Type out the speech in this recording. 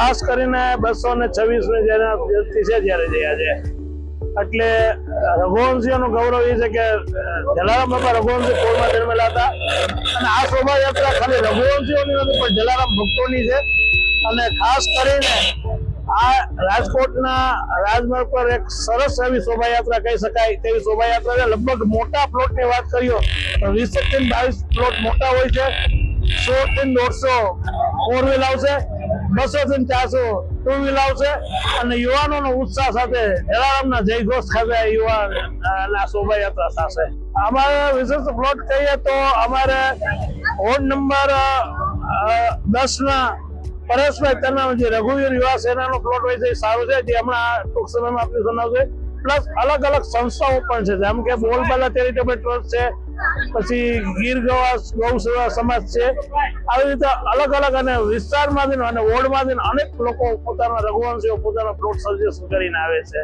ખાસ કરીને બસો ને છવ્વીસમી જેના વ્યક્તિ છે જ્યારે જયા છે એટલે રઘુવંશીઓનું ગૌરવ એ છે કે જલારામ બાપા રઘુવંશી કુળમાં જન્મેલા હતા. અને આ શોભાયાત્રા ખાલી રઘુવંશીઓની નથી, પણ જલારામ ભક્તોની છે. અને ખાસ કરીને આ રાજકોટના રાજમાર્ગ પર એક સરસ એવી શોભાયાત્રા કહી શકાય તેવી શોભાયાત્રા લગભગ મોટા પ્લોટની વાત કરીએ તો વીસથી બાવીસ પ્લોટ મોટા હોય છે. સો થી દોઢસો ફોર વ્હીલ આવશે. બસો થી ચારસો ટુ વ્હીલ આવશે અને યુવાનોનો ઉત્સાહ સાથે જલારામના જય ઘોષ ખાતે યુવાન શોભાયાત્રા થશે. અમારે વિશેષ પ્લોટ કહીએ તો અમારે વોર્ડ નંબર દસ ના પરેશભાઈ, તેના જે રઘુવીર યુવા સેનાનો પ્લોટ હોય છે સારું છે, જે હમણાં ટૂંક સમયમાં આપણી જણાવશે. પ્લસ અલગ અલગ સંસ્થાઓ પણ છે. જેમ કે બોલબાલા ચેરિટેબલ ટ્રસ્ટ છે પછી ગીર ગવા ગૌ સેવા સમાજ છે. આવી રીતે અલગ અલગ અને વિસ્તારમાંથી અને વોર્ડમાંથી અનેક લોકો પોતાના રઘુવંશીઓ પોતાના પ્લોટ સજેશન કરીને આવે છે.